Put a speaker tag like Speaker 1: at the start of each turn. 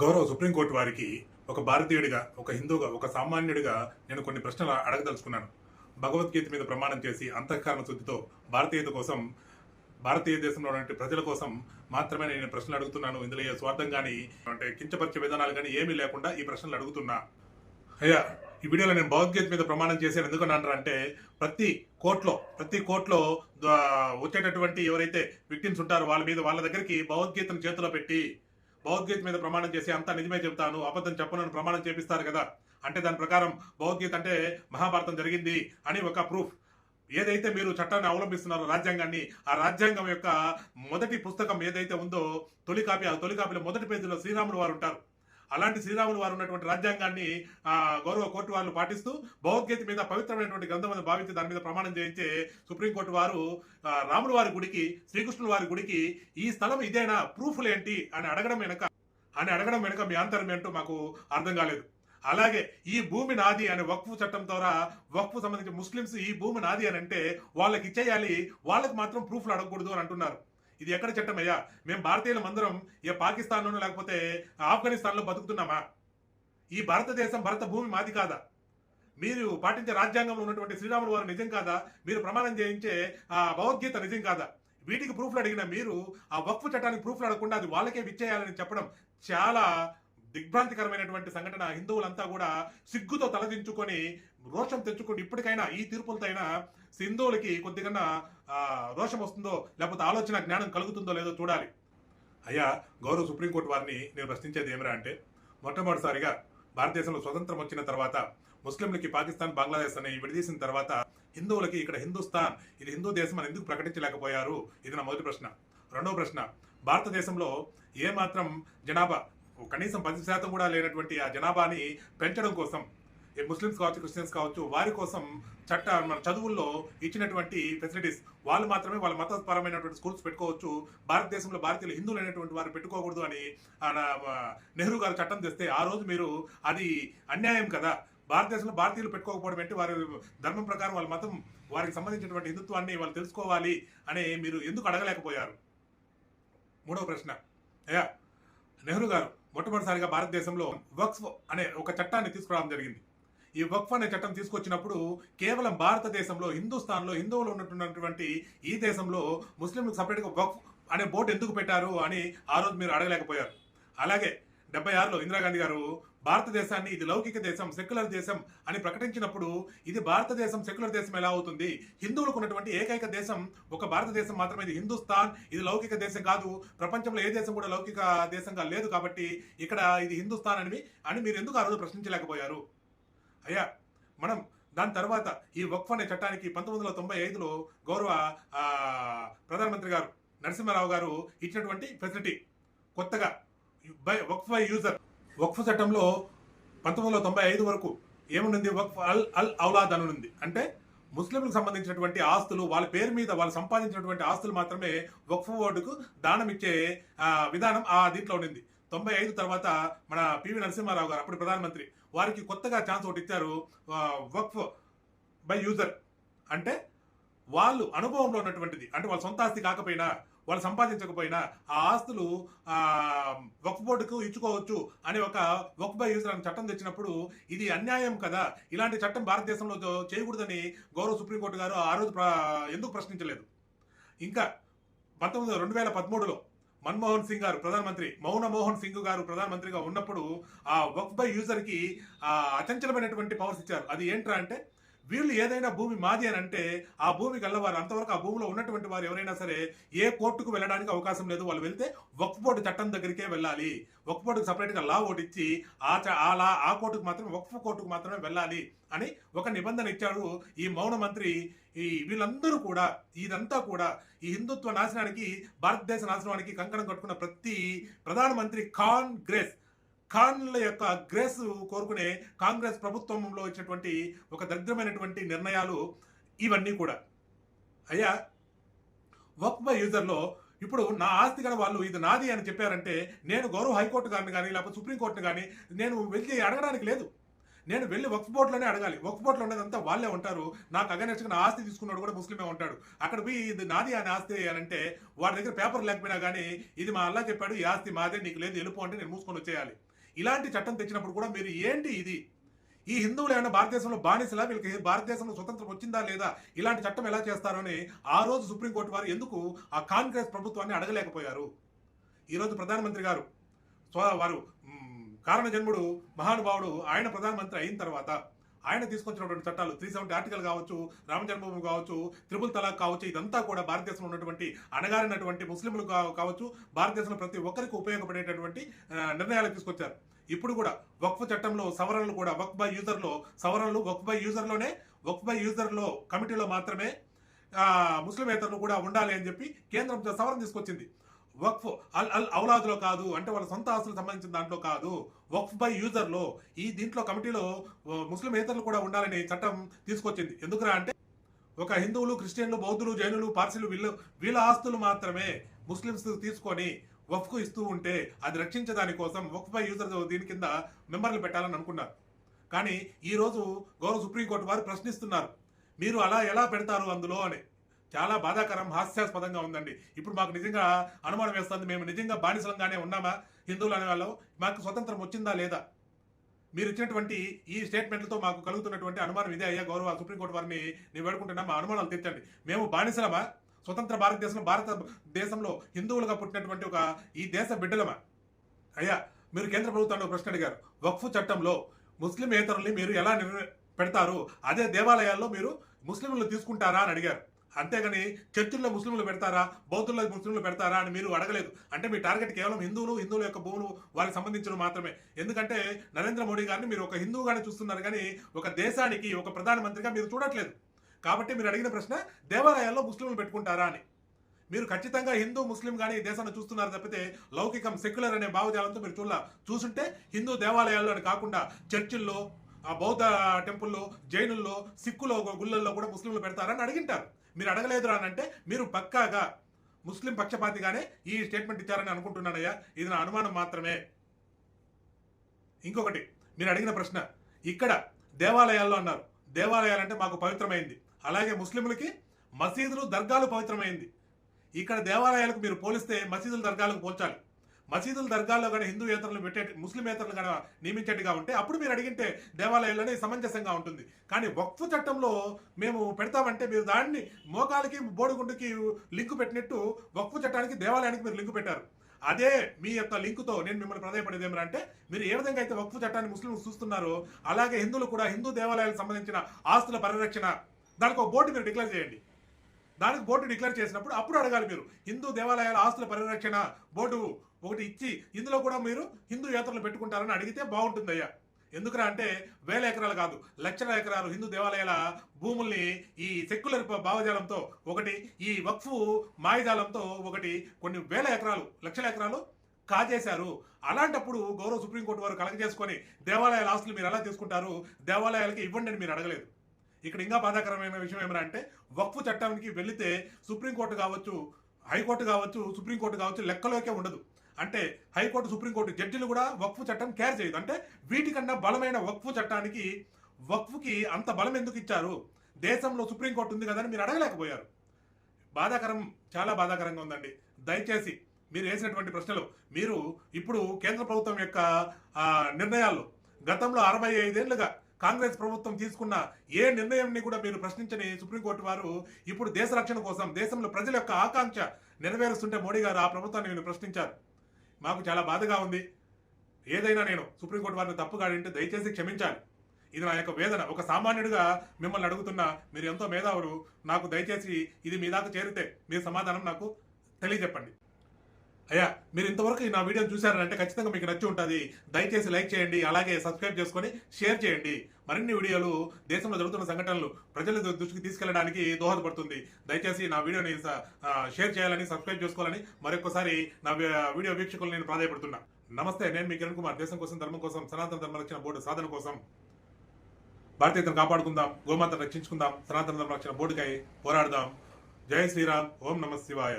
Speaker 1: గౌరవ సుప్రీంకోర్టు వారికి ఒక భారతీయుడిగా ఒక హిందూగా ఒక సామాన్యుడిగా నేను కొన్ని ప్రశ్నలు అడగదలుచుకున్నాను. భగవద్గీత మీద ప్రమాణం చేసి అంతఃకరణ శుద్ధితో భారతీయత కోసం భారతీయ దేశంలో ప్రజల కోసం మాత్రమే నేను ప్రశ్నలు అడుగుతున్నాను. ఇందులో ఏ స్వార్థం కానీ అంటే కించపరిచే విధానాలు కానీ ఏమీ లేకుండా ఈ ప్రశ్నలు అడుగుతున్నా. అయ్యా ఈ వీడియోలో నేను భగవద్గీత మీద ప్రమాణం చేశాను. ఎందుకన్నాను అంటే ప్రతి కోర్టులో ప్రతి కోర్టులో వచ్చేటటువంటి ఎవరైతే విక్టిమ్స్ ఉంటారో వాళ్ళ మీద వాళ్ళ దగ్గరికి భగవద్గీతను చేతిలో పెట్టి భగవద్గీత మీద ప్రమాణం చేసి అంతా నిజమే చెప్తాను అబద్ధం చెప్పనని ప్రమాణం చేపిస్తారు కదా. అంటే దాని ప్రకారం భగవద్గీత అంటే మహాభారతం జరిగింది అని ఒక ప్రూఫ్ ఏదైతే మీరు చట్టాన్ని అవలంబిస్తున్నారో రాజ్యాంగాన్ని ఆ రాజ్యాంగం యొక్క మొదటి పుస్తకం ఏదైతే ఉందో తొలి కాపీ ఆ తొలి కాపీలో మొదటి పేజీలో శ్రీరాములు వారు ఉంటారు. అలాంటి శ్రీరాములు వారు ఉన్నటువంటి రాజ్యాంగాన్ని గౌరవ కోర్టు వాళ్ళు పాటిస్తూ భగవద్గీత మీద పవిత్రమైనటువంటి గ్రంథం అని భావించి దాని మీద ప్రమాణం చేయించే సుప్రీంకోర్టు వారు రాముల వారి గుడికి శ్రీకృష్ణుల వారి గుడికి ఈ స్థలం ఇదేనా? ప్రూఫ్లు ఏంటి? అని అడగడం వెనక అని అడగడం వెనుక మీ అంతరం ఏంటో మాకు అర్థం కాలేదు. అలాగే ఈ భూమి నాది అనే వక్ఫ్ చట్టం ద్వారా వక్ఫ్ సంబంధించి ముస్లిమ్స్ ఈ భూమి నాది అని అంటే వాళ్ళకి ఇచ్చేయాలి వాళ్ళకి మాత్రం ప్రూఫ్లు అడగకూడదు అని అంటున్నారు. ఇది ఎక్కడ చట్టం అయ్యా మేము భారతీయులం అందరం ఏ పాకిస్తాన్లోనూ లేకపోతే ఆఫ్ఘనిస్తాన్లో బతుకుతున్నామా? ఈ భారతదేశం భరత భూమి మాది కాదా? మీరు పాటించే రాజ్యాంగంలో ఉన్నటువంటి శ్రీరాములు వారు నిజం కాదా? మీరు ప్రమాణం చేయించే ఆ భగవద్గీత నిజం కాదా? వీటికి ప్రూఫ్లు అడిగిన మీరు ఆ వక్ఫ్ చట్టానికి ప్రూఫ్లు అడగకుండా అది వాళ్ళకే విచ్చేయాలని చెప్పడం చాలా దిగ్భ్రాంతికరమైనటువంటి సంఘటన. హిందువులంతా కూడా సిగ్గుతో తలదించుకొని రోషం తెచ్చుకోండి ఇప్పటికైనా ఈ తీర్పులతో అయినా సింధువులకి కొద్దిగా రోషం వస్తుందో లేకపోతే ఆలోచన జ్ఞానం కలుగుతుందో లేదో చూడాలి. అయ్యా గౌరవ సుప్రీంకోర్టు వారిని నేను ప్రశ్నించేది ఏమిరా అంటే మొట్టమొదటిసారిగా భారతదేశంలో స్వతంత్రం వచ్చిన తర్వాత ముస్లింలకి పాకిస్తాన్ బంగ్లాదేశ్ అని విడదీసిన తర్వాత హిందువులకి ఇక్కడ హిందుస్థాన్ ఇది హిందూ దేశం అని ఎందుకు ప్రకటించలేకపోయారు? ఇది నా మొదటి ప్రశ్న. రెండవ ప్రశ్న భారతదేశంలో ఏ మాత్రం జనాభా కనీసం పది శాతం కూడా లేనటువంటి ఆ జనాభాని పెంచడం కోసం ముస్లిమ్స్ కావచ్చు క్రిస్టియన్స్ కావచ్చు వారి కోసం చట్ట మన చదువుల్లో ఇచ్చినటువంటి ఫెసిలిటీస్ వాళ్ళు మాత్రమే వాళ్ళ మతపరమైనటువంటి స్కూల్స్ పెట్టుకోవచ్చు. భారతదేశంలో భారతీయులు హిందువులు అనేటువంటి వారు పెట్టుకోకూడదు అని నెహ్రూ గారు చట్టం తెస్తే ఆ రోజు మీరు అది అన్యాయం కదా. భారతదేశంలో భారతీయులు పెట్టుకోకపోవడం ఏంటి? వారి ధర్మం ప్రకారం వాళ్ళ మతం వారికి సంబంధించినటువంటి హిందుత్వాన్ని వాళ్ళు తెలుసుకోవాలి అని మీరు ఎందుకు అడగలేకపోయారు? మూడవ ప్రశ్న. అయ్యా నెహ్రూ గారు మొట్టమొదటిసారిగా భారతదేశంలో వక్స్ అనే ఒక చట్టాన్ని తీసుకురావడం జరిగింది. ఈ వక్ఫ్ అనే చట్టం తీసుకొచ్చినప్పుడు కేవలం భారతదేశంలో హిందుస్థాన్లో హిందువులు ఉన్నటువంటి ఈ దేశంలో ముస్లింలకు సపరేట్గా వక్ఫ్ అనే బోర్డు ఎందుకు పెట్టారు అని ఆ రోజు మీరు అడగలేకపోయారు. అలాగే డెబ్బై ఆరులో ఇందిరాగాంధీ గారు భారతదేశాన్ని ఇది లౌకిక దేశం సెక్యులర్ దేశం అని ప్రకటించినప్పుడు ఇది భారతదేశం సెక్యులర్ దేశం ఎలా అవుతుంది? హిందువులకు ఉన్నటువంటి ఏకైక దేశం ఒక భారతదేశం మాత్రమే. ఇది హిందుస్థాన్ ఇది లౌకిక దేశం కాదు. ప్రపంచంలో ఏ దేశం కూడా లౌకిక దేశంగా లేదు కాబట్టి ఇక్కడ ఇది హిందుస్థాన్ అని అని మీరు ఎందుకు ఆ రోజు ప్రశ్నించలేకపోయారు? అయ్యా మనం దాని తర్వాత ఈ వక్ఫ్ అనే చట్టానికి పంతొమ్మిది వందల తొంభై ఐదులో గౌరవ ప్రధానమంత్రి గారు నరసింహారావు గారు ఇచ్చినటువంటి ఫెసిలిటీ కొత్తగా by waqf by user. Waqf చట్టంలో పంతొమ్మిది వందల తొంభై ఐదు వరకు ఏముంది వక్ఫ్ అల్ అల్ ఔలాద్ అని ఉంది అంటే ముస్లింలకు సంబంధించినటువంటి ఆస్తులు వాళ్ళ పేరు మీద వాళ్ళు సంపాదించినటువంటి ఆస్తులు మాత్రమే వక్ఫ్ బోర్డుకు దానం ఇచ్చే విధానం ఆ దీంట్లో ఉండింది. తొంభై ఐదు తర్వాత మన పివి నరసింహారావు గారు అప్పుడు ప్రధానమంత్రి వారికి కొత్తగా ఛాన్స్ ఒకటి ఇచ్చారు వక్ఫ్ బై యూజర్. అంటే వాళ్ళు అనుభవంలో ఉన్నటువంటిది. అంటే వాళ్ళ సొంత ఆస్తి కాకపోయినా వాళ్ళు సంపాదించకపోయినా ఆ ఆస్తులు వక్ఫ్ బోర్డుకు ఇచ్చుకోవచ్చు అని ఒక వక్ఫ్ బై యూజర్ అని చట్టం తెచ్చినప్పుడు ఇది అన్యాయం కదా. ఇలాంటి చట్టం భారతదేశంలో చేయకూడదని గౌరవ సుప్రీంకోర్టు గారు ఆ రోజు ప్ర- ఎందుకు ప్రశ్నించలేదు? ఇంకా పంతొమ్మిది రెండు వేల పదమూడులో మన్మోహన్ సింగ్ గారు ప్రధానమంత్రి మౌన మోహన్ సింగ్ గారు ప్రధానమంత్రిగా ఉన్నప్పుడు ఆ వక్ఫ్ బై యూజర్కి అచంచలమైనటువంటి పవర్స్ ఇచ్చారు. అది ఏంట్రా అంటే వీళ్ళు ఏదైనా భూమి మాది అని అంటే ఆ భూమి గల్లవారు అంతవరకు ఆ భూమిలో ఉన్నటువంటి వారు ఎవరైనా సరే ఏ కోర్టుకు వెళ్ళడానికి అవకాశం లేదు. వాళ్ళు వెళ్తే వక్ఫ్ బోర్డు చట్టం దగ్గరికే వెళ్ళాలి. వక్ఫ్ బోర్డుకు సపరేట్ లా ఓటు ఇచ్చి ఆ చ- ఆ లా ఆ కోర్టుకు మాత్రమే వక్ఫ్ కోర్టుకు మాత్రమే వెళ్ళాలి అని ఒక నిబంధన ఇచ్చాడు ఈ మౌన మంత్రి. ఈ వీళ్ళందరూ కూడా ఇదంతా కూడా ఈ హిందుత్వ నాశనానికి భారతదేశ నాశనానికి కంకణం కట్టుకున్న ప్రతి ప్రధానమంత్రి కాంగ్రెస్. ఖాన్ల యొక్క గ్రేస్ కోరుకునే కాంగ్రెస్ ప్రభుత్వంలో వచ్చినటువంటి ఒక దరిద్రమైనటువంటి నిర్ణయాలు ఇవన్నీ కూడా. అయ్యా వక్ బై యూజర్లో ఇప్పుడు నా ఆస్తి గల వాళ్ళు ఇది నాది అని చెప్పారంటే నేను గౌరవ హైకోర్టు గారిని కానీ లేకపోతే సుప్రీంకోర్టుని కానీ నేను వెళ్ళి అడగడానికి లేదు. నేను వెళ్ళి వక్ఫ్ బోర్డులోనే అడగాలి. వక్ఫ్ బోర్డులో ఉన్నదంతా వాళ్ళే ఉంటారు. నాకు అగనెస్ట్గా నా ఆస్తి తీసుకున్నాడు కూడా ముస్లిమే ఉంటాడు. అక్కడ పోయి ఇది నాది అని ఆస్తి అని అంటే వాడి దగ్గర పేపర్ లేకపోయినా కానీ ఇది మా అల్లా చెప్పాడు ఈ ఆస్తి మాదే నీకు లేదు వెళ్ళిపో అంటే నేను మూసుకొని వచ్చేయాలి. ఇలాంటి చట్టం తెచ్చినప్పుడు కూడా మీరు ఏంటి ఇది? ఈ హిందువులు ఏమైనా భారతదేశంలో బానిసలా? వీళ్ళకి భారతదేశంలో స్వతంత్రం వచ్చిందా లేదా? ఇలాంటి చట్టం ఎలా చేస్తారో అని ఆ రోజు సుప్రీంకోర్టు వారు ఎందుకు ఆ కాంగ్రెస్ ప్రభుత్వాన్ని అడగలేకపోయారు? ఈరోజు ప్రధానమంత్రి గారు వారు కారణ జన్ముడు మహానుభావుడు ఆయన ప్రధానమంత్రి అయిన తర్వాత ఆయన తీసుకొచ్చినటువంటి చట్టాలు త్రీ సెవెంటీ ఆర్టికల్ కావచ్చు రామ జన్మభూమి కావచ్చు త్రిపుల్ తలాక్ కావచ్చు ఇదంతా కూడా భారతదేశంలో ఉన్నటువంటి అణగారినటువంటి ముస్లింలు కావచ్చు భారతదేశంలో ప్రతి ఒక్కరికి ఉపయోగపడేటటువంటి నిర్ణయాలు తీసుకొచ్చారు. ఇప్పుడు కూడా వక్ఫ్ చట్టంలో సవరణలు కూడా వక్ఫ్ బై యూజర్లో సవరణలు వక్ఫ్ బై యూజర్లోనే వక్ఫ్ బై యూజర్లో కమిటీలో మాత్రమే ముస్లిమేతరులు కూడా ఉండాలి అని చెప్పి కేంద్రం సవరణ తీసుకొచ్చింది. వక్ఫ్ అల్ అల్ ఔలాదులో కాదు అంటే వాళ్ళ సొంత ఆస్తులకు సంబంధించిన దాంట్లో కాదు వక్ఫ్ బై యూజర్లో ఈ దీంట్లో కమిటీలో ముస్లిం ఏతరులు కూడా ఉండాలని చట్టం తీసుకొచ్చింది. ఎందుకురా అంటే ఒక హిందువులు క్రిస్టియన్లు బౌద్ధులు జైనులు పార్సీలు వీళ్ళు వీళ్ళ ఆస్తులు మాత్రమే ముస్లిమ్స్ తీసుకొని వక్ఫ్కు ఇస్తూ ఉంటే అది రక్షించడాని కోసం వక్ఫ్ బై యూజర్ దీని కింద మెంబర్లు పెట్టాలని అనుకున్నారు. కానీ ఈరోజు గౌరవ సుప్రీంకోర్టు వారు ప్రశ్నిస్తున్నారు. మీరు అలా ఎలా పెడతారు అందులో అని. చాలా బాధాకరం హాస్యాస్పదంగా ఉందండి. ఇప్పుడు మాకు నిజంగా అనుమానం వేస్తుంది. మేము నిజంగా బానిసలంగానే ఉన్నామా? హిందువులు అనే వాళ్ళు. మాకు స్వతంత్రం వచ్చిందా లేదా? మీరు ఇచ్చినటువంటి ఈ స్టేట్మెంట్లతో మాకు కలుగుతున్నటువంటి అనుమానం ఇదే అయ్యా గౌరవ సుప్రీంకోర్టు వారిని నేను వేడుకుంటున్నా. మా అనుమానాలు తీర్చండి. మేము బానిసలమా? స్వతంత్ర భారతదేశంలో భారత దేశంలో హిందువులుగా పుట్టినటువంటి ఒక ఈ దేశ బిడ్డలమా? అయ్యా మీరు కేంద్ర ప్రభుత్వాన్ని ఒక ప్రశ్న అడిగారు. వక్ఫ్ చట్టంలో ముస్లిం ఏతరుల్ని మీరు ఎలా నిర్ణ- పెడతారు? అదే దేవాలయాల్లో మీరు ముస్లింలు తీసుకుంటారా అని అడిగారు. అంతేగాని చర్చిల్లో ముస్లింలు పెడతారా? బౌద్ధుల్లో ముస్లింలు పెడతారా అని మీరు అడగలేదు. అంటే మీ టార్గెట్ కేవలం హిందువులు హిందువుల యొక్క భూములు వారికి సంబంధించిన మాత్రమే. ఎందుకంటే నరేంద్ర మోడీ గారిని మీరు ఒక హిందువుగానే చూస్తున్నారు కానీ ఒక దేశానికి ఒక ప్రధానమంత్రిగా మీరు చూడట్లేదు. కాబట్టి మీరు అడిగిన ప్రశ్న దేవాలయాల్లో ముస్లింలు పెట్టుకుంటారా అని. మీరు ఖచ్చితంగా హిందూ ముస్లిం కానీ ఈ దేశాన్ని చూస్తున్నారు తప్పితే లౌకికం సెక్యులర్ అనే భావజాలంతో మీరు చూడాల. చూసుంటే హిందూ దేవాలయాల్లో అని కాకుండా చర్చిల్లో ఆ బౌద్ధ టెంపుల్లో జైనుల్లో సిక్కులో గుళ్ళల్లో కూడా ముస్లింలు పెడతారని అడిగింటారు. మీరు అడగలేదు అని అంటే మీరు పక్కాగా ముస్లిం పక్షపాతిగానే ఈ స్టేట్మెంట్ ఇచ్చారని అనుకుంటున్నానయ్యా. ఇది నా అనుమానం మాత్రమే. ఇంకొకటి మీరు అడిగిన ప్రశ్న ఇక్కడ దేవాలయాల్లో అన్నారు. దేవాలయాలంటే మాకు పవిత్రమైంది. అలాగే ముస్లింలకి మసీదులు దర్గాలు పవిత్రమైంది. ఇక్కడ దేవాలయాలకు మీరు పోలిస్తే మసీదుల దర్గాలకు పోల్చాలి. మసీదుల దర్గాల్లో కానీ హిందూ ఏతరులు పెట్టే ముస్లిం ఏతరులు కానీ నియమించేట్టుగా ఉంటే అప్పుడు మీరు అడిగింటే దేవాలయాల్లోనే సమంజసంగా ఉంటుంది. కానీ వక్ఫ్ చట్టంలో మేము పెడతామంటే మీరు దాన్ని మోకాలకి బోడిగుండుకి లింకు పెట్టినట్టు వక్ఫ్ చట్టానికి దేవాలయానికి మీరు లింకు పెట్టారు. అదే మీ యొక్క లింకుతో నేను మిమ్మల్ని ప్రాధాయపడేది ఏమంటే మీరు ఏ విధంగా అయితే వక్ఫ్ చట్టాన్ని ముస్లింలు చూస్తున్నారో అలాగే హిందువులు కూడా హిందూ దేవాలయాలకు సంబంధించిన ఆస్తుల పరిరక్షణ దానికి ఒక బోర్డు మీరు డిక్లేర్ చేయండి. దానికి బోర్డు డిక్లేర్ చేసినప్పుడు అప్పుడు అడగాలి మీరు హిందూ దేవాలయాల ఆస్తుల పరిరక్షణ బోర్డు ఒకటి ఇచ్చి ఇందులో కూడా మీరు హిందూ యాత్రలు పెట్టుకుంటారని అడిగితే బాగుంటుంది అయ్యా ఎందుకురా అంటే వేల ఎకరాలు కాదు లక్షల ఎకరాలు హిందూ దేవాలయాల భూముల్ని ఈ సెక్యులర్ భావజాలంతో ఒకటి ఈ వక్ఫ్ మాయజాలంతో ఒకటి కొన్ని వేల ఎకరాలు లక్షల ఎకరాలు కాజేశారు. అలాంటప్పుడు గౌరవ సుప్రీంకోర్టు వారు కలగజేసుకొని దేవాలయాల ఆస్తులు మీరు ఎలా తీసుకుంటారు దేవాలయాలకి ఇవ్వండి అని మీరు అడగలేదు. ఇక్కడ ఇంకా బాధాకరమైన విషయం ఏమైనా అంటే వక్ఫ్ చట్టానికి వెళితే సుప్రీంకోర్టు కావచ్చు హైకోర్టు కావచ్చు సుప్రీంకోర్టు కావచ్చు లెక్కలోకే ఉండదు. అంటే హైకోర్టు సుప్రీంకోర్టు జడ్జిలు కూడా వక్ఫ్ చట్టం కేర్ చేయదు. అంటే వీటికన్నా బలమైన వక్ఫ్ చట్టానికి వక్ఫ్కి అంత బలం ఎందుకు ఇచ్చారు? దేశంలో సుప్రీంకోర్టు ఉంది కదా అని మీరు అడగలేకపోయారు. బాధాకరం చాలా బాధాకరంగా ఉందండి. దయచేసి మీరు వేసినటువంటి ప్రశ్నలు మీరు ఇప్పుడు కేంద్ర ప్రభుత్వం యొక్క నిర్ణయాల్లో నిర్ణయాలు గతంలో అరవై ఐదేళ్ళుగా కాంగ్రెస్ ప్రభుత్వం తీసుకున్న ఏ నిర్ణయంని కూడా మీరు ప్రశ్నించని సుప్రీంకోర్టు వారు ఇప్పుడు దేశ రక్షణ కోసం దేశంలో ప్రజల యొక్క ఆకాంక్ష నెరవేరుస్తుంటే మోడీ గారు ఆ ప్రభుత్వాన్ని నేను ప్రశ్నించారు. మాకు చాలా బాధగా ఉంది. ఏదైనా నేను సుప్రీంకోర్టు వారిని తప్పుగా అడిగితే దయచేసి క్షమించాలి. ఇది నా యొక్క వేదన. ఒక సామాన్యుడిగా మిమ్మల్ని అడుగుతున్నా మీరు ఎంతో మేధావులు నాకు దయచేసి ఇది మీ దాకా చేరితే మీ సమాధానం నాకు తెలియజెప్పండి. అయ్యా మీరు ఇంతవరకు నా వీడియో చూశారంటే ఖచ్చితంగా మీకు నచ్చి ఉంటుంది. దయచేసి లైక్ చేయండి అలాగే సబ్స్క్రైబ్ చేసుకొని షేర్ చేయండి. మరిన్ని వీడియోలు దేశంలో జరుగుతున్న సంఘటనలు ప్రజల దృష్టికి తీసుకెళ్ళడానికి దోహదపడుతుంది. దయచేసి నా వీడియోని షేర్ చేయాలని సబ్స్క్రైబ్ చేసుకోవాలని మరొకసారి నా వీడియో వీక్షకులు నేను ప్రాధాయపడుతున్నా. నమస్తే నేను మీ కిరణ్ కుమార్. దేశం కోసం ధర్మం కోసం సనాతన ధర్మ రక్షణ బోర్డు సాధన కోసం భారతీయతను కాపాడుకుందాం గోమాతను రక్షించుకుందాం సనాతన ధర్మ రక్షణ బోర్డుకై పోరాడదాం. జై శ్రీరామ్. ఓం నమ శివాయ.